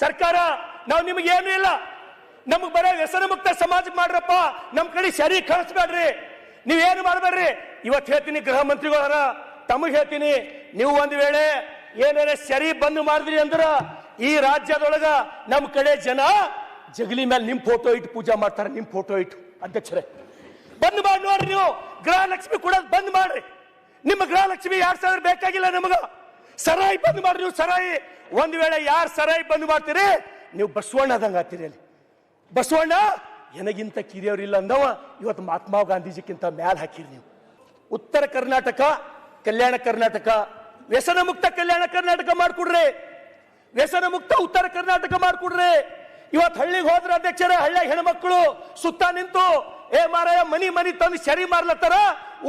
ಸರ್ಕಾರ, ನಾವು ನಿಮಗೆ ಏನು ಇಲ್ಲ. ನಮಗ್ ಬರೋ ವ್ಯಸನ ಮುಕ್ತ ಸಮಾಜ ಮಾಡ್ರಪ್ಪ. ನಮ್ಮ ಕಡೆ ಸರಿ ಕಳಿಸ್ಬೇಡ್ರಿ ನೀವೇನು ಮಾಡಬೇಡ್ರಿ? ಇವತ್ತು ಹೇಳ್ತೀನಿ ಗೃಹ ಮಂತ್ರಿಗಳರ, ತಮಗೆ ಹೇಳ್ತೀನಿ, ನೀವು ಒಂದ್ ವೇಳೆ ಏನಾರ ಸರಿ ಬಂದ್ ಮಾಡಿದ್ರಿ ಅಂದ್ರ ಈ ರಾಜ್ಯದೊಳಗ ನಮ್ಮ ಕಡೆ ಜನ ಜಗಲಿ ಮೇಲೆ ನಿಮ್ಮ ಫೋಟೋ ಇಟ್ಟು ಪೂಜಾ ಮಾಡ್ತಾರೆ ನಿಮ್ಮ ಫೋಟೋ ಇಟ್ಟು. ಅಧ್ಯಕ್ಷರೇ, ಬಂದ್ ಮಾಡಿ ನೋಡ್ರಿ ನೀವು. ಗೃಹಲಕ್ಷ್ಮಿ ಕೂಡ ಬಂದ್ ಮಾಡ್ರಿ. ನಿಮ್ಮ ಗೃಹಲಕ್ಷ್ಮಿ ಎರಡ್ ಸಾವಿರ ಬೇಕಾಗಿಲ್ಲ ನಮಗ. ಸರಾಯಿ ಬಂದ್ ಮಾಡ್ರಿ ನೀವು ಸರಾಯಿ. ಒಂದ್ ವೇಳೆ ಯಾರು ಸರಾಯಿ ಬಂದ್ ಮಾಡ್ತೀರಿ? ನೀವು ಬಸವಣ್ಣ ಅದಂಗ ಆತೀರಿ ಅಲ್ಲಿ. ಬಸವಣ್ಣ ನನಗಿಂತ ಕಿರಿಯವ್ರಿಲ್ಲ ಅಂದವ. ಇವತ್ತು ಮಹಾತ್ಮ ಗಾಂಧೀಜಿಕ್ಕಿಂತ ಮ್ಯಾಲ ಹಾಕಿರಿ ನೀವು. ಉತ್ತರ ಕರ್ನಾಟಕ, ಕಲ್ಯಾಣ ಕರ್ನಾಟಕ. ವ್ಯಸನ ಮುಕ್ತ ಕಲ್ಯಾಣ ಕರ್ನಾಟಕ ಮಾಡ್ಕೊಡ್ರಿ. ವ್ಯಸನ ಮುಕ್ತ ಉತ್ತರ ಕರ್ನಾಟಕ ಮಾಡ್ಕೊಡ್ರಿ. ಇವತ್ತು ಹಳ್ಳಿಗೆ ಹೋದ್ರ ಅಧ್ಯಕ್ಷರ ಹಳ್ಳಿ ಹೆಣ್ಮಕ್ಳು ಸುತ್ತ ನಿಂತು ಏ ಮಾರಾಯ, ಮನಿ ಮನಿ ತಂದು ಸರಿ ಮಾರ್ಲತ್ತಾರ,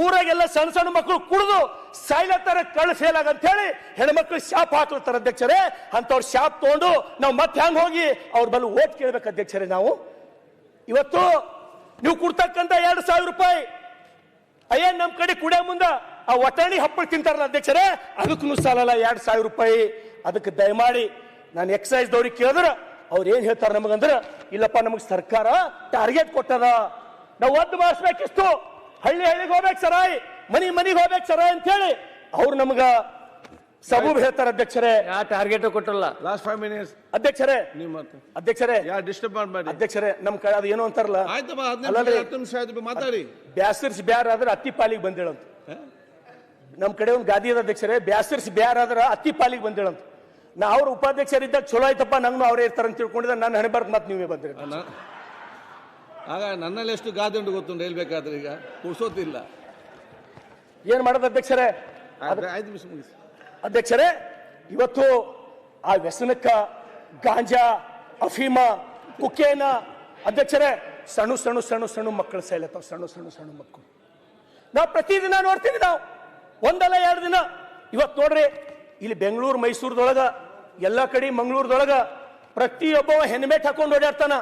ಊರಾಗೆಲ್ಲ ಸಣ್ಣ ಸಣ್ಣ ಮಕ್ಕಳು ಕುಡಿದು ಸಾಯ್ಲತ್ತಾರ ಕಳ್ಳ ಫೇಲ್ ಅಂತ ಹೇಳಿ ಹೆಣ್ಮಕ್ಳು ಶಾಪ್ ಹಾಕ್ಲತ್ತಾರ ಅಧ್ಯಕ್ಷರೇ. ಅಂತವ್ರ ಶಾಪ್ ತಗೊಂಡು ನಾವು ಮತ್ತೆ ಹೆಂಗ್ ಹೋಗಿ ಅವ್ರ ಬಲ್ಲಿ ಓಟ್ ಕೇಳ್ಬೇಕು ಅಧ್ಯಕ್ಷರೇ ನಾವು. ಇವತ್ತು ನೀವು ಕೊಡ್ತಕ್ಕಂಥ ಎರಡು ಸಾವಿರ ರೂಪಾಯಿ, ಅಯ್ಯ ನಮ್ಮ ಕಡೆ ಕುಡಿಯ ಮುಂದ ಆ ಒಟಾಣಿ ಹಪ್ಪಳ ತಿಂತಾರಲ್ಲ ಅಧ್ಯಕ್ಷರೇ, ಅದಕ್ಕೂ ಸಾಲಲ್ಲ ಎರಡು ಸಾವಿರ ರೂಪಾಯಿ. ಅದಕ್ಕೆ ದಯಮಾಡಿ ನಾನು ಎಕ್ಸೈಸ್ ದವ್ರಿಗೆ ಕೇಳಿದ್ರೆ ಅವ್ರು ಏನ್ ಹೇಳ್ತಾರ ನಮಗಂದ್ರ, ಇಲ್ಲಪ್ಪ ನಮಗೆ ಸರ್ಕಾರ ಟಾರ್ಗೆಟ್ ಕೊಟ್ಟದ. ನಾವು ಒದ್ದು ಮಾಡಿಸ್ಬೇಕಿಷ್ಟು ಹಳ್ಳಿ ಹಳ್ಳಿಗೆ ಹೋಗ್ಬೇಕು ಸರಾಯ್ ಮನಿ ಮನಿಗೆ ಹೋಗ್ಬೇಕು ಸರಾಯ್ ಅಂತ ಹೇಳಿ ಅವ್ರು ನಮ್ಗ ಸಬೂಬ್ ಹೇಳ್ತಾರೆ ಅಧ್ಯಕ್ಷರೇ. ಯಾ ಟಾರ್ಗೆಟ್ ಕೊಟ್ಟಲ್ಲ? ಲಾಸ್ಟ್ ಫೈವ್ ಮಿನಿಟ್ಸ್ ಅಧ್ಯಕ್ಷರೇ. ನಿಮ್ಮ ಮತ್ತೆ ಅಧ್ಯಕ್ಷರೇ. ಯಾ ಡಿಸ್ಟರ್ಬ್ ಮಾಡಬೇಡಿ. ಅಧ್ಯಕ್ಷರೇ ನಮ್ಮ ಕಡೆ ಅದು ಏನೋ ಅಂತಾರಲ್ಲ? ಆಯ್ತಪ್ಪ ಹದಿನೈದು. ನಿಮಿಷ, ಹತ್ತು ನಿಮಿಷ ಆಯ್ತು ಮಾತಾಡಿ. ಬ್ಯಾಸರ್ಸ್ ಬ್ಯಾರ ಆದ್ರೆ ಅತ್ತಿ ಪಾಲಿಗೆ ಬಂದೇಳಂತ. ನಮ್ಮ ಕಡೆ ಒಂದು ಗಾದಿ ಅದ ಅಧ್ಯಕ್ಷರೇ ಬ್ಯಾಸರ್ಸ್ ಬ್ಯಾರ ಆದ್ರೆ ಅತ್ತಿ ಪಾಲಿಗೆ ಬಂದೇಳಂತ. ನಾ ಅವ್ರ ಉಪಾಧ್ಯಕ್ಷರಿದ್ದಾಗ ಚಲೋ ಆಯ್ತಪ್ಪ ನಂಗೂ ಅವರೇ ಇರ್ತಾರ ಅಂತ ತಿಳ್ಕೊಂಡಿದ್ದ ನಾನು ಹಣೆ ಬರ್ದು ಮತ್ತೆ ನೀವೇ ಬಂದ್ರಿ. ನ- ಆಗ ನನ್ನಲ್ಲಿ ಎಷ್ಟು ಗಾದೆ ಉಂಟು ಗೊತ್ತುಂಟು ಹೇಳ್ಬೇಕಾದ್ರೆ ಈಗ? ಕುಡ್ಸೋತಿಲ್ಲ ಏನ್ ಮಾಡೋದು ಅಧ್ಯಕ್ಷರೇ? ಐದು ನಿಮಿಷ ಮುಗಿಸಿ. ಅಧ್ಯಕ್ಷರೇ ಇವತ್ತು ಆ ವ್ಯಸನಕ್ಕ ಗಾಂಜಾ ಅಫೀಮ ಕುಕ್ಕೇನ ಅಧ್ಯಕ್ಷರೇ ಸಣ್ಣ ಸಣ್ಣ ಸಣ್ಣ ಸಣ್ಣ ಮಕ್ಕಳು ಸೇಲತ್ತವ ಸಣ್ಣ ಸಣ್ಣ ಸಣ್ಣ ಮಕ್ಕಳು. ನಾವು ಪ್ರತಿದಿನ ನೋಡ್ತೀವಿ ನಾವು. ಒಂದಲ್ಲ ಎರಡು ದಿನ. ಇವತ್ತು ನೋಡ್ರಿ ಇಲ್ಲಿ ಬೆಂಗಳೂರು ಮೈಸೂರದೊಳಗ ಎಲ್ಲ ಕಡೆ ಮಂಗಳೂರದೊಳಗ ಪ್ರತಿಯೊಬ್ಬ ಹೆಲ್ಮೆಟ್ ಹಾಕೊಂಡು ಓಡಾಡ್ತಾನ.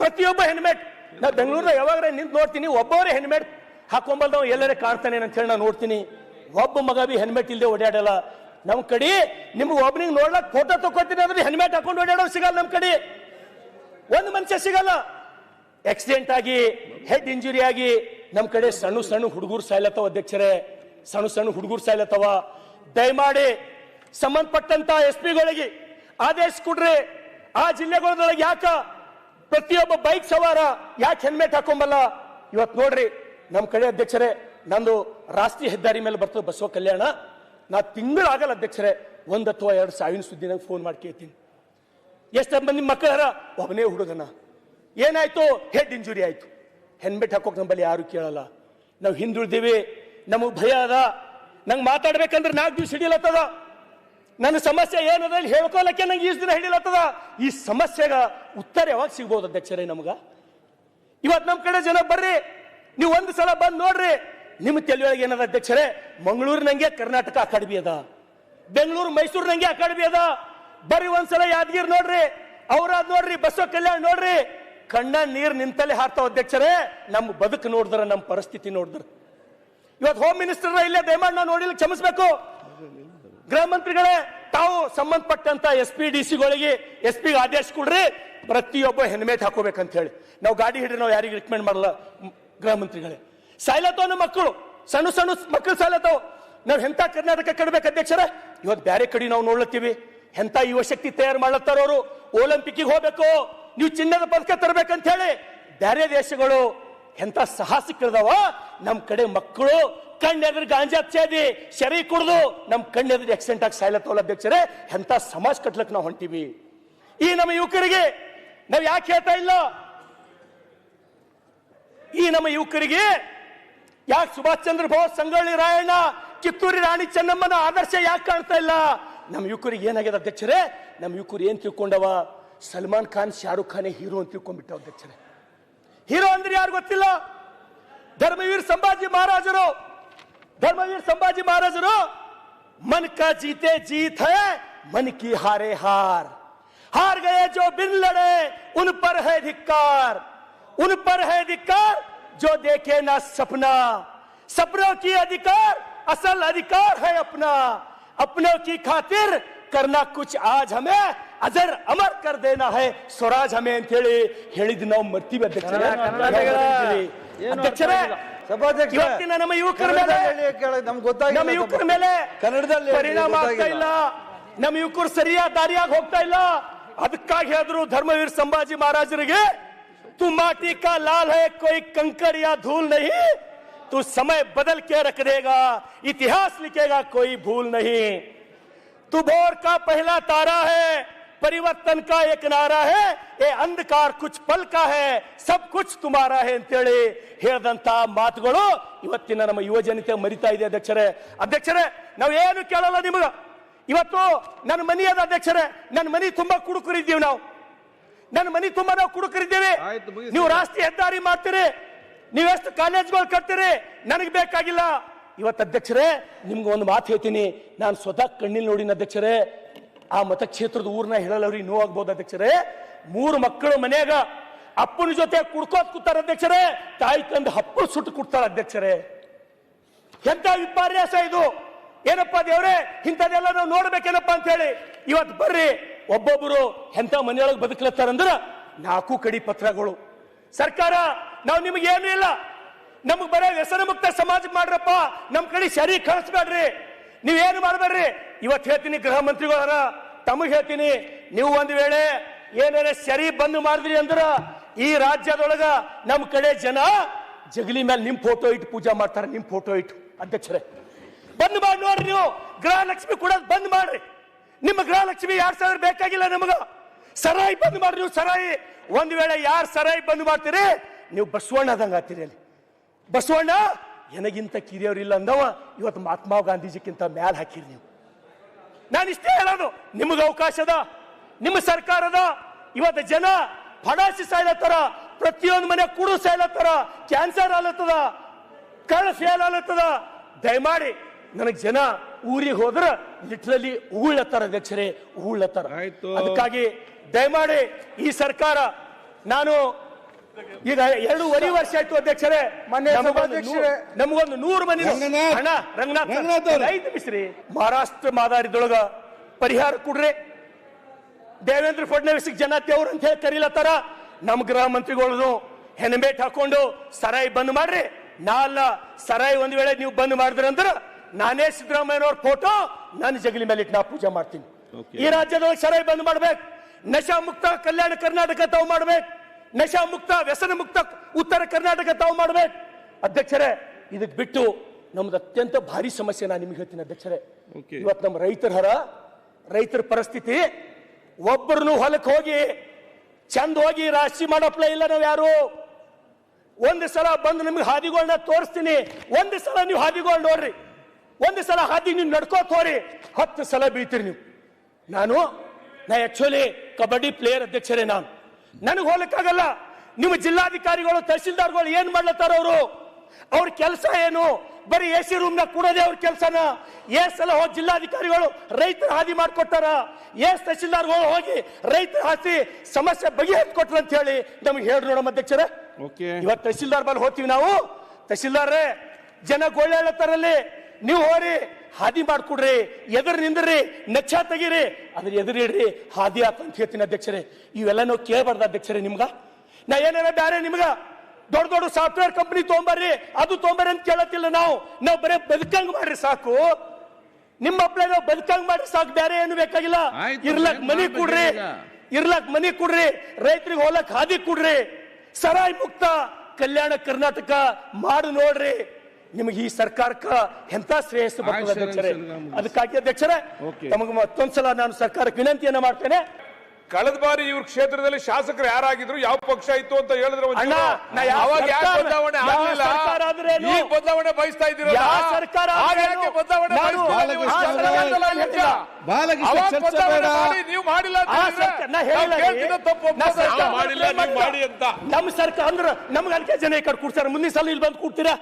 ಪ್ರತಿಯೊಬ್ಬ ಹೆಲ್ಮೆಟ್ ನಾ ಬೆಂಗಳೂರ ಯಾವಾಗ ನಿಂತು ನೋಡ್ತೀನಿ ಒಬ್ಬವರೇ ಹೆಲ್ಮೆಟ್ ಹಾಕೊಂಬಲ್ದವ ಎಲ್ಲರೇ ಕಾಣ್ತಾನೆ ಅಂತ ಹೇಳಿ ನಾನು ನೋಡ್ತೀನಿ. ಒಬ್ಬ ಮಗ ಬಿ ಹೆಲ್ಮೆಟ್ ಇಲ್ಲದೆ ಓಡಾಡಲ್ಲ ನಮ್ ಕಡೆ ನಿಮ್ಗೆ ಒಬ್ಬನಿಗೆ ನೋಡ್ಲಕ್ ಫೋಟೋ ತಗೋತೀನಿ ಅಂದ್ರೆ ಹೆಲ್ಮೆಟ್ ಹಾಕೊಂಡು ಓಡಾಡೋ ಸಿಗಲ್ಲ ನಮ್ ಕಡೆ. ಒಂದು ಮನುಷ್ಯ ಸಿಗಲ್ಲ. ಆಕ್ಸಿಡೆಂಟ್ ಆಗಿ ಹೆಡ್ ಇಂಜುರಿ ಆಗಿ, ನಮ್ ಕಡೆ ಸಣ್ಣ ಸಣ್ಣ ಹುಡುಗರು ಸಾಯ್ಲತ್ತವ ಅಧ್ಯಕ್ಷರೇ. ಸಣ್ಣ ಸಣ್ಣ ಹುಡುಗರು ಸಾಯ್ಲತ್ತವ. ದಯಮಾಡಿ ಸಂಬಂಧಪಟ್ಟಂತ ಎಸ್ ಪಿಗಳಿಗೆ ಆದೇಶ ಕೊಡ್ರಿ. ಆ ಜಿಲ್ಲೆಗಳೊಳಗೆ ಯಾಕ ಪ್ರತಿಯೊಬ್ಬ ಬೈಕ್ ಸವಾರ ಯಾಕೆ ಹೆಲ್ಮೆಟ್ ಹಾಕೊಂಬಲ್ಲ? ಇವತ್ತು ನೋಡ್ರಿ ನಮ್ಮ ಕಡೆ ಅಧ್ಯಕ್ಷರೇ, ನಂದು ರಾಷ್ಟ್ರೀಯ ಹೆದ್ದಾರಿ ಮೇಲೆ ಬರ್ತದೆ ಬಸವ ಕಲ್ಯಾಣ. ನಾ ತಿಂಗಳಾಗಲ್ಲ ಅಧ್ಯಕ್ಷರೇ, ಒಂದು ಅಥವಾ ಎರಡು ಸಾವಿನ ಸುದ್ದಿ ನಂಗೆ ಫೋನ್ ಮಾಡಿ ಕೇಳ್ತೀನಿ. ಎಷ್ಟು ಮಂದಿ ಮಕ್ಕಳರ ಒಬ್ಬನೇ ಹುಡುಗನ. ಏನಾಯ್ತು? ಹೆಡ್ ಇಂಜುರಿ ಆಯಿತು. ಹೆಲ್ಮೆಟ್ ಹಾಕೋಕೆ ನಂಬಲ್ಲಿ ಯಾರು ಕೇಳಲ್ಲ. ನಾವು ಹಿಂದುಳಿದೀವಿ, ನಮಗೆ ಭಯ ಅದ. ನಂಗೆ ಮಾತಾಡ್ಬೇಕಂದ್ರೆ ನಾಲ್ಕು ದಿವಸ ಹಿಡಿಲತ್ತದ ನನ್ನ ಸಮಸ್ಯೆ ಏನದ ಇಲ್ಲಿ ನಂಗೆ ಈಸ್ ದಿನ ಹಿಡಿಲತ್ತದ? ಈ ಸಮಸ್ಯೆಗ ಉತ್ತರ ಯಾವಾಗ ಸಿಗ್ಬೋದು ಅಧ್ಯಕ್ಷರೇ ನಮಗ? ಇವತ್ತು ನಮ್ಮ ಕಡೆ ಜನ ಬರ್ರಿ, ನೀವು ಒಂದು ಸಲ ಬಂದು ನೋಡ್ರಿ. ನಿಮ್ಮ ತಲೆಯೊಳಗೆ ಏನದ ಅಧ್ಯಕ್ಷರೇ? ಮಂಗಳೂರಿನಂಗೆ ಕರ್ನಾಟಕ ಅಕಾಡೆಮಿ ಅದ. ಬೆಂಗಳೂರು, ಮೈಸೂರಿನಂಗೆ ಅಕಾಡೆಮಿ ಅದ. ಬರ್ರಿ ಒಂದ್ಸಲ ಯಾದಗಿರಿ ನೋಡ್ರಿ. ಅವ್ರಾದ್ ನೋಡ್ರಿ, ಬಸವ ಕಲ್ಯಾಣ ನೋಡ್ರಿ. ಕಣ್ಣ ನೀರ್ ನಿಂತಲ್ಲಿ ಹಾರ್ತಾವ ಅಧ್ಯಕ್ಷರೇ. ನಮ್ಮ ಬದುಕು ನೋಡಿದ್ರ ನಮ್ಮ ಪರಿಸ್ಥಿತಿ ನೋಡಿದ್ರ. ಇವತ್ತು ಹೋಮ್ ಮಿನಿಸ್ಟರ್ ಇಲ್ಲೇ ದಯಮಾಡಿ ನಾವು ನೋಡಿಲ್ಲ ಕ್ಷಮಿಸ್ಬೇಕು. ಗೃಹ ಮಂತ್ರಿಗಳೇ, ತಾವು ಸಂಬಂಧಪಟ್ಟಂತ ಎಸ್ ಪಿ ಡಿ ಸಿಗಳಿಗೆ, ಎಸ್ ಪಿ ಆದೇಶ ಕೊಡ್ರಿ ಪ್ರತಿಯೊಬ್ಬ ಹೆಲ್ಮೆಟ್ ಹಾಕೋಬೇಕಂತ ಹೇಳಿ ನಾವು ಗಾಡಿ ಹಿಡಿದ್ರೆ ನಾವು ಯಾರಿಗೆ ರಿಕಮೆಂಡ್ ಮಾಡಲ್ಲ ಗೃಹ ಮಂತ್ರಿಗಳೇ. ಸಾಯ್ಲತ್ತವ ನಮ್ಮ ಮಕ್ಕಳು, ಸಣ್ಣ ಸಣ್ಣ ಮಕ್ಕಳು ಸಾಯ್ಲತ್ತವ ನಾವು ಎಂಥ ಕರ್ನಾಟಕ ಕಡ್ಬೇಕು ಅಧ್ಯಕ್ಷರ? ಇವತ್ತು ಬೇರೆ ಕಡೆ ನಾವು ನೋಡ್ಲತ್ತೀವಿ. ಎಂಥ ಯುವಶಕ್ತಿ ತಯಾರು ಮಾಡ್ಲತ್ತಾರ ಅವರು? ಹೋಗ್ಬೇಕು. ನೀವು ಚಿನ್ನದ ಪದಕ ತರಬೇಕಂತ ಹೇಳಿ ಬೇರೆ ದೇಶಗಳು ಎಂತ ಸಾಹಸಿಕರದವ ನಮ್ಮ ಕಡೆ ಮಕ್ಕಳು ಕಣ್ಣೆದ್ರ ಗಾಂಜಾ ಸೇದಿ ಶರಿ ಕುಡ್ದು ನಮ್ಮ ಕಣ್ಣೆದ್ರ ಆಕ್ಸಿಡೆಂಟ್ ಆಗಿ ಸಾಯ್ಲತ್ತವಲ್ಲ ಅಧ್ಯಕ್ಷರೇ ಎಂಥ ಸಮಾಜ ಕಟ್ಲಕ್ ನಾವು ಹೊಂಟಿವಿ. ಈ ನಮ್ಮ ಯುವಕರಿಗೆ ನಾವು ಯಾಕೆ ಹೇಳ್ತಾ ಇಲ್ಲ? ಈ ನಮ್ಮ ಯುವಕರಿಗೆ ಯಾಕೆ ಸುಭಾಷ್ ಚಂದ್ರ ಬೋಸ್, ಸಂಗೊಳ್ಳಿ ರಾಯಣ್ಣ, ಕಿತ್ತೂರಿ ರಾಣಿ ಚೆನ್ನಮ್ಮನ ಆದರ್ಶ ಯಾಕೆ ಕಾಣ್ತಾ ಇಲ್ಲ? ನಮ್ಮ ಯುವಕರಿಗೆ ಏನಾಗ್ಯದ ಅಧ್ಯಕ್ಷರೇ? ನಮ್ಮ ಯುವಕರು ಏನು ತಿಳ್ಕೊಂಡವ? ಸಲ್ಮಾನ್ ಖಾನ್, ಶಾರುಖ್ ಖಾನ್ ಹೀರೋ ಅಂತ ತಿಳ್ಕೊಂಡ್ಬಿಟ್ಟವ ಅಧ್ಯಕ್ಷರೇ. ಹೀರೋ ಅಂದ್ರೆ ಯಾರು ಗೊತ್ತಿಲ್ಲ ಧರ್ಮವೀರ್ ಸಂಭಾಜಿ ಮಹಾರಾಜರು ಧರ್ಮವೀರ್ ಸಂಭಾಜಿ ಮಹಾರಾಜರು ಮನ್ ಕಾ ಜೀತೆ जीत है मन की हारे हार हार गए जो बिन लड़े उन पर है धिक्कार उन पर है धिक्कार जो देखे ना सपना सपनों की अधिकार असल अधिकार है अपना अपनों की खातिर करना कुछ आज हमें ಅಜರ್ ಅಮರ್ ಕರ್ ದೇನಾ ಹೈ ಸ್ವರಾಜ್ ಹಮೆ ಅಂತ ಹೇಳಿ ಹೇಳಿದ್ ನಾವು ಮರ್ತೀವಿ ಅಧ್ಯಕ್ಷರೇ ಕರ್ನಾಟಕದ ಏನು ಅರ್ಥ ಅಧ್ಯಕ್ಷರೇ ಆಗಿಲ್ಲ. ಸಭಾಧ್ಯಕ್ಷರೇ, ಇವತ್ತಿನ ನಮ್ಮ ಯುವಕರ ಮೇಲೆ ಕನ್ನಡದಲ್ಲಿ ಹೇಳಿ ಕೇಳಿ, ನಮ್ಗೆ ಗೊತ್ತಾಗಿಲ್ಲ ನಮ್ಮ ಯುವಕರ ಸ್ವಲ್ಪ. ಮೇಲೆ ಕನ್ನಡದಲ್ಲಿ ಹೇಳಿ, ಪರಿಣಾಮ ಆಗ್ತಾ ಗೊತ್ತಾಗಿಲ್ಲ. ಇಲ್ಲ ನಮ್ಮ ಯುವಕರು ಸರಿಯಾದ ದಾರಿಯಾಗಿ ಹೋಗ್ತಾ ಇಲ್ಲ ಅದಕ್ಕಾಗಿ ಹೇಳಿದ್ರು ಧರ್ಮವೀರ್ ಸಂಭಾಜಿ ಮಹಾರಾಜರಿಗೆ तू माटी का लाल है कोई कंकड़ या धूल नहीं तू समय बदल के रख देगा इतिहास लिखेगा कोई भूल नहीं तू भोर का पहला तारा है ಪರಿವರ್ತನ್ का एक ನಾರಾ ಹೇ ಏ ಅಂಧಕಾರ कुछ पल का है सब कुछ तुम्हारा ಹೇ ಅಂತೇಳಿ ಹೇಳಿದಂತ ಮಾತುಗಳು ಇವತ್ತಿನ ನಮ್ಮ ಯುವ ಜನತೆ ಮರಿತಾ ಇದೆ ಅಧ್ಯಕ್ಷರೇ. ಅಧ್ಯಕ್ಷರೇ ನಾವು ಏನು ಕೇಳಲ್ಲ ನಿಮಗ? ಇವತ್ತು ನನ್ನ ಮನಿ ಅಧ್ಯಕ್ಷರೇ ನನ್ನ ಮನೆ ತುಂಬಾ ಕುಡುಕರಿದ್ದೀವಿ ನಾವು. ನನ್ನ ಮನೆ ತುಂಬಾ ನಾವು ಕುಡುಕರಿದ್ದೀವಿ. ನೀವು ರಾಷ್ಟ್ರೀಯ ಹೆದ್ದಾರಿ ಮಾಡ್ತೀರಿ. ನೀವೆಷ್ಟು ಕಾಲೇಜ್ಗಳು ಕಟ್ತೀರಿ ನನಗೆ ಬೇಕಾಗಿಲ್ಲ. ಇವತ್ತು ಅಧ್ಯಕ್ಷರೇ ನಿಮ್ಗೆ ಒಂದು ಮಾತು ಹೇಳ್ತೀನಿ. ನಾನು ಸ್ವತಃ ಕಣ್ಣಿಲ್ ನೋಡಿನ ಅಧ್ಯಕ್ಷರೇ ಆ ಮತಕ್ಷೇತ್ರದ ಊರ್ನ ಹೇಳಲ್ಲವ್ರಿಗೆ ನೋವಾಗ್ಬೋದು ಅಧ್ಯಕ್ಷರೇ. ಮೂರು ಮಕ್ಕಳು ಮನೆಯಾಗ ಅಪ್ಪನ ಜೊತೆ ಕುಡ್ಕೋತ್ ಕೂತಾರ ಅಧ್ಯಕ್ಷರೇ. ತಾಯಿ ತಂದು ಹಪ್ಪಳು ಸುಟ್ಟು ಕುಡ್ತಾರ ಅಧ್ಯಕ್ಷರೇ. ಎಂತ ವಿಪರ್ಯಾಸ ಇದು? ಏನಪ್ಪ ದೇವ್ರೆ, ಇಂಥದ್ದೆಲ್ಲ ನಾವು ನೋಡ್ಬೇಕೇನಪ್ಪ ಅಂತ ಹೇಳಿ. ಇವತ್ತು ಬರ್ರಿ ಒಬ್ಬೊಬ್ಬರು ಎಂತ ಮನೆಯೊಳಗೆ ಬದುಕ್ಲತ್ತಾರಂದ್ರ ನಾಲ್ಕು ಕಡಿ ಪತ್ರಗಳು. ಸರ್ಕಾರ, ನಾವು ನಿಮಗೆ ಏನು ಇಲ್ಲ. ನಮಗ್ ಬರೋ ವ್ಯಸನ ಮುಕ್ತ ಸಮಾಜ ಮಾಡ್ರಪ್ಪ. ನಮ್ ಕಡೆ ಸರಿ ಕಳಿಸ್ಬೇಡ್ರಿ ನೀವೇನು ಮಾಡ್ಬೇಡ್ರಿ? ಇವತ್ತು ಹೇಳ್ತೀನಿ ಗೃಹ ಮಂತ್ರಿಗಳರ, ತಮಗೆ ಹೇಳ್ತೀನಿ, ನೀವು ಒಂದು ವೇಳೆ ಏನಾರ ಸರಿ ಬಂದ್ ಮಾಡಿದ್ರಿ ಅಂದ್ರ ಈ ರಾಜ್ಯದೊಳಗ ನಮ್ಮ ಕಡೆ ಜನ ಜಗಲಿ ಮೇಲೆ ನಿಮ್ ಫೋಟೋ ಇಟ್ಟು ಪೂಜಾ ಮಾಡ್ತಾರೆ, ನಿಮ್ ಫೋಟೋ ಇಟ್ಟು. ಅಧ್ಯಕ್ಷರೇ, ಬಂದ್ ಮಾಡಿ ನೋಡ್ರಿ ನೀವು. ಗೃಹಲಕ್ಷ್ಮಿ ಕೂಡ ಬಂದ್ ಮಾಡ್ರಿ. ನಿಮ್ಮ ಗೃಹಲಕ್ಷ್ಮಿ ಎರಡ್ ಸಾವಿರ ಬೇಕಾಗಿಲ್ಲ ನಮಗ? ಸರಾಯಿ ಬಂದ್ ಮಾಡ್ರಿ ನೀವು, ಸರಾಯಿ. ಒಂದ್ ವೇಳೆ ಯಾರು ಸರಾಯಿ ಬಂದ್ ಮಾಡ್ತೀರಿ, ನೀವು ಬಸವಣ್ಣ ಆದಂಗ ಆತೀರಿ ಅಲ್ಲಿ. ಬಸವಣ್ಣ ನನಗಿಂತ ಕಿರಿಯವ್ರಿಲ್ಲ ಅಂದವ. ಇವತ್ತು ಮಹಾತ್ಮ ಗಾಂಧೀಜಿಕ್ಕಿಂತ ಮ್ಯಾಲ ಹಾಕಿರಿ ನೀವು. ನಾನು ಇಷ್ಟೇ ಹೇಳೋದು. ನಿಮಗೆ ಅವಕಾಶದ ನಿಮ್ಮ ಸರ್ಕಾರದ ಇವತ್ತು ಜನ ಫಡಾಸಿ ಸಾಯ್ಲತ್ತಾರ ಪ್ರತಿಯೊಂದು ಮನೆ ಕುಡು ಸಾಯ್ಲತ್ತಾರ ಕ್ಯಾನ್ಸರ್ ಆಲತ್ತದ ಕಳ್ಳ ಫೇಲ್ ಆಲತ್ತದ ದಯಮಾಡಿ ನನಗೆ ಜನ ಊರಿಗೆ ಹೋದ್ರ ಲಿಟ್ರಲಿ ಉಗುಳತ್ತಾರ ಅಧ್ಯಕ್ಷರೇ ಉಗುಳತ್ತಾರ ಆಯ್ತು. ಅದಕ್ಕಾಗಿ ದಯಮಾಡಿ ಈ ಸರ್ಕಾರ ನಾನು ಈಗ ಎರಡೂವರೆ ವರ್ಷ ಆಯ್ತು ಅಧ್ಯಕ್ಷರೇ ಮನೆ ನಮಗೊಂದು ಸಭಾಧ್ಯಕ್ಷರೇ. ನಮಗೊಂದು ನೂರು ಮನೆ ರಂಗನಾಥ್. ಅಣ್ಣ ರಂಗನಾಥ್ ರಂಗನಾಥ್ ಅವ್ರೆ. ಐದು ಮಿಸ್ರಿ ಮಹಾರಾಷ್ಟ್ರ ಮಾದಾರಿದೊಳಗ ಪರಿಹಾರ ಕೊಡ್ರಿ ದೇವೇಂದ್ರ ಫಡ್ನವೀಸ್ ಜನ ದೇವ್ರು ಅಂತ ಹೇಳಿ ಕರೀಲತ್ತಾರ ನಮ್ಮ ಗೃಹ ಮಂತ್ರಿಗಳು ಹೆನಬೇಟ್ ಹಾಕೊಂಡು ಸರಾಯಿ ಬಂದ್ ಮಾಡ್ರಿ ನಾ ಅಲ್ಲ ಸರಾಯಿ ಒಂದ್ ವೇಳೆ ನೀವು ಬಂದ್ ಮಾಡಿದ್ರಿ ಅಂದ್ರ ನಾನೇ ಸಿದ್ದರಾಮಯ್ಯನವ್ರ ಫೋಟೋ ನನ್ನ ಜಗಲಿ ಮೇಲೆ ಇಟ್ಟು ನಾ ಪೂಜೆ ಮಾಡ್ತೀನಿ Okay. ಈ ರಾಜ್ಯದೊಳಗೆ ಸರಾಯಿ ಬಂದ್ ಮಾಡ್ಬೇಕು ನಶಾ ಮುಕ್ತ ಕಲ್ಯಾಣ ಕರ್ನಾಟಕ ತಾವು ಮಾಡ್ಬೇಕು ನಶಾ ಮುಕ್ತ ವ್ಯಸನ ಮುಕ್ತ ಉತ್ತರ ಕರ್ನಾಟಕ ತಾವು ಮಾಡಬೇಕು ಅಧ್ಯಕ್ಷರೇ ಇದಕ್ಕೆ ಬಿಟ್ಟು ನಮ್ದು ಅತ್ಯಂತ ಭಾರಿ ಸಮಸ್ಯೆ ನಾನು ನಿಮ್ಗೆ ಹೇಳ್ತೀನಿ ಅಧ್ಯಕ್ಷರೇ. ಇವತ್ತು ನಮ್ಮ ರೈತರ ಹರ ರೈತರ ಪರಿಸ್ಥಿತಿ ಒಬ್ಬರನ್ನು ಹೊಲಕ್ಕೆ ಹೋಗಿ ಚಂದ ಹೋಗಿ ರಾಶಿ ಮಾಡಪ್ಲೇ ಇಲ್ಲ ನಾವು ಯಾರು? ಒಂದು ಸಲ ಬಂದು ನಿಮ್ಗೆ ಹಾದಿಗಳನ್ನ ತೋರಿಸ್ತೀನಿ. ಒಂದು ಸಲ ನೀವು ಹಾದಿಗಳು ನೋಡ್ರಿ. ಒಂದು ಸಲ ಹಾದಿ ನೀವು ನಡ್ಕೋತ ಹೋರಿ ಹತ್ತು ಸಲ ಬೀಳ್ತೀರಿ ನೀವು. ನಾನು ನಾ ಆಕ್ಚುಲಿ ಕಬಡ್ಡಿ ಪ್ಲೇಯರ್ ಅಧ್ಯಕ್ಷರೇ ನಾನು. ನನಗೆ ಹೋಗ್ಲಿಕ್ಕಾಗಲ್ಲ. ನಿಮ್ಮ ಜಿಲ್ಲಾಧಿಕಾರಿಗಳು ತಹಶೀಲ್ದಾರ್ಗಳು ಏನ್ ಮಾಡ್ಲತ್ತಾರ ಅವರು? ಅವ್ರ ಕೆಲಸ ಏನು? ಬರೀ ಎ ಸಿ ರೂಮ್ನ ಕೂಡದೆ ಅವ್ರ ಕೆಲಸನ? ಏ ಸಲ ಹೋಗಿ ಜಿಲ್ಲಾಧಿಕಾರಿಗಳು ರೈತರ ಹಾದಿ ಮಾಡ್ಕೊಟ್ಟಾರ? ಎಸ್ ತಹಶೀಲ್ದಾರ್ಗಳು ಹೋಗಿ ರೈತರ ಹಾಸಿ ಸಮಸ್ಯೆ ಬಗೆಹರಿಸ್ಕೊಟ್ರು ಅಂತ ಹೇಳಿ ನಮ್ಗೆ ಹೇಳ್ರಿ ನೋಡಮ್ಮ ಅಧ್ಯಕ್ಷರೇ. ಇವತ್ತು ತಹಶೀಲ್ದಾರ್ ಬಲ್ಲಿ ಹೋಗ್ತೀವಿ ನಾವು. ತಹಶೀಲ್ದಾರ್ರೆ ಜನ ಗೋಳೆ ಹೇಳತ್ತಾರಲ್ಲಿ ನೀವು ಹೋರಿ ಹಾದಿ ಮಾಡ್ಕೊಡ್ರಿ ಎದುರು ನಿಂದ್ರಿ ನೆಚ್ಚ ತೆಗೀರಿ. ಅದ್ರ ಎದುರಿಡ್ರಿ ಹಾದಿ ಆತ ಅಂತ ಹೇಳ್ತೀನಿ ಅಧ್ಯಕ್ಷರೇ. ಇವೆಲ್ಲ ನಾವು ಕೇಳಬಾರ್ದು ಅಧ್ಯಕ್ಷರೇ ನಿಮ್ಗ. ನಾ ಏನಾರ ಬ್ಯಾರೆ ನಿಮ್ಗ ದೊಡ್ಡ ದೊಡ್ಡ ಸಾಫ್ಟ್ವೇರ್ ಕಂಪನಿ ತೊಗೊಂಬರ್ರಿ ಅದು ತೊಗೊಂಬರ್ರಿ ಅಂತ ಕೇಳತ್ತಿಲ್ಲ ನಾವು. ನಾವು ಬರೇ ಬದುಕಂಗ್ ಮಾಡ್ರಿ ಸಾಕು. ನಿಮ್ಮ ಅಪ್ಲೈ ನಾವು ಬದುಕಂಗ್ ಮಾಡ್ರಿ ಸಾಕು ಬೇರೆ ಏನು ಬೇಕಾಗಿಲ್ಲ. ಇರ್ಲಕ್ ಮನಿ ಕೊಡ್ರಿ? ಇರ್ಲಕ್ ಮನಿ ಕೊಡ್ರಿ ರೈತರಿಗೆ ಹೋಲಕ್ ಹಾದಿ ಕೊಡ್ರಿ. ಸರಾಯ್ ಮುಕ್ತ ಕಲ್ಯಾಣ ಕರ್ನಾಟಕ ಮಾಡು ನೋಡ್ರಿ. ನಿಮಗೆ ಈ ಸರ್ಕಾರಕ್ಕ ಎಂತ ಶ್ರೇಯಸ್ಸು ಬರ್ತದೆ ಅಧ್ಯಕ್ಷರೇ? ಅದಕ್ಕಾಗಿ ಅಧ್ಯಕ್ಷರೇ ತಮಗೆ ಮತ್ತೊಂದ್ಸಲ ನಾನು ಸರ್ಕಾರಕ್ಕೆ ವಿನಂತಿಯನ್ನ ಮಾಡ್ತೇನೆ. ಕಳೆದ ಬಾರಿ ಇವ್ರ ಕ್ಷೇತ್ರದಲ್ಲಿ ಶಾಸಕರು ಯಾರಾಗಿದ್ರು ಯಾವ ಪಕ್ಷ ಇತ್ತು ಅಂತ ಹೇಳಿದ್ರೆ ಬದಲಾವಣೆ ಬಯಸ್ತಾ ಇದ್ದೀರಾ ನೀವು? ಮಾಡಿಲ್ಲ ನಮ್ಮ ಸರ್ಕಾರ ಅಂದ್ರ ನಮ್ಗೆ ಅದಕ್ಕೆ ಜನ ಈ ಕಡೆ ಕೂಡ್ತಾರೆ. ಮುಂದಿನ ಸಲ ಇಲ್ಲಿ ಬಂದು ಕೂಡ್ತೀರಾ?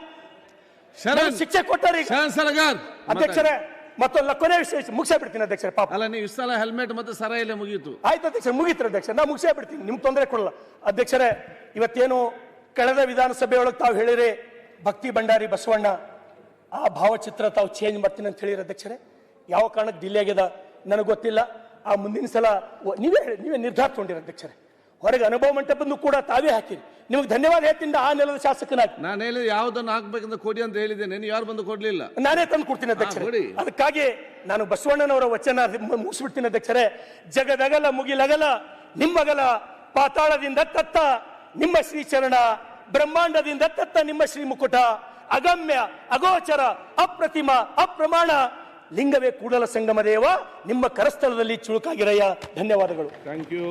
ಶಿಕ್ಷೆ ಕೊಟ್ಟರೆ ಸಲಗಾರ್. ಅಧ್ಯಕ್ಷರೇ ಮತ್ತೊಂದು ಕೊನೆ ವಿಷಯ ಮುಗಿಸೇ ಬಿಡ್ತೀನಿ ಅಧ್ಯಕ್ಷರೇ ಪಾಪ. ಅಲ್ಲ ನೀವು ಸಲ ಹೆಲ್ಮೆಟ್ ಮತ್ತೆ ಸರ ಇಲ್ಲೇ ಮುಗೀತು. ಆಯ್ತು ಅಧ್ಯಕ್ಷ ಮುಗೀತು ಅಧ್ಯಕ್ಷ ನಾ ಮುಗಿಸೇ ಬಿಡ್ತೀನಿ ನಿಮ್ಗೆ ತೊಂದರೆ ಕೊಡಲ್ಲ. ಅಧ್ಯಕ್ಷರೇ ಇವತ್ತೇನು ಕಳೆದ ವಿಧಾನಸಭೆಯೊಳಗೆ ತಾವು ಹೇಳಿರಿ ಭಕ್ತಿ ಭಂಡಾರಿ ಬಸವಣ್ಣ ಆ ಭಾವಚಿತ್ರ ತಾವು ಚೇಂಜ್ ಮಾಡ್ತೀನಿ ಅಂತ ಹೇಳಿರಿ ಅಧ್ಯಕ್ಷರೇ. ಯಾವ ಕಾರಣಕ್ಕೆ ಡಿಲೇ ಆಗ್ಯದ ನನಗೆ ಗೊತ್ತಿಲ್ಲ. ಆ ಮುಂದಿನ ಸಲ ನೀವೇ ಹೇಳಿ ನೀವೇ ನಿರ್ಧಾರ ತೊಗೊಂಡಿರ ಅಧ್ಯಕ್ಷರೇ. ಹೊರಗೆ ಅನುಭವ ಮಂಟಪದ್ದು ಕೂಡ ತಾವೇ ಹಾಕಿರಿ. ನಿಮಗೆ ಧನ್ಯವಾದ ಹೇಳ್ತೀನಿ ಆ ನೆಲದ ಶಾಸಕನಾಗಿ. ನಾನು ಹೇಳಿದ ಯಾವ್ದನ್ನು ಹಾಕ್ಬೇಕಂತ ಕೊಡಿ ಅಂತ ಹೇಳಿದೆ ನೀನು ಯಾರು ಬಂದು ಕೊಡ್ಲಿಲ್ಲ? ನಾನೇ ತಂದು ಕೊಡ್ತೀನಿ ಅಧ್ಯಕ್ಷರೇ. ಕೊಡಿ. ಅದಕ್ಕಾಗಿ ನಾನು ಬಸವಣ್ಣನವರ ವಚನ ಮು- ಮುಗಿಸ್ಬಿಡ್ತೀನಿ ಅಧ್ಯಕ್ಷರೇ. ಜಗದಗಲ ಮುಗಿಲಗಲ ನಿಮ್ಮಗಲ ಪಾತಾಳದಿಂದ ತತ್ತ ನಿಮ್ಮ ಶ್ರೀಚರಣ ಬ್ರಹ್ಮಾಂಡದಿಂದ ತತ್ತ ನಿಮ್ಮ ಶ್ರೀ ಮುಕುಟ ಅಗಮ್ಯ ಅಗೋಚರ ಅಪ್ರತಿಮ ಅಪ್ರಮಾಣ ಲಿಂಗವೇ ಕೂಡಲ ಸಂಗಮ ದೇವ ನಿಮ್ಮ ಕರಸ್ಥಳದಲ್ಲಿ ಚುಳುಕಾಗಿರಯ್ಯ. ಧನ್ಯವಾದಗಳು. Thank you.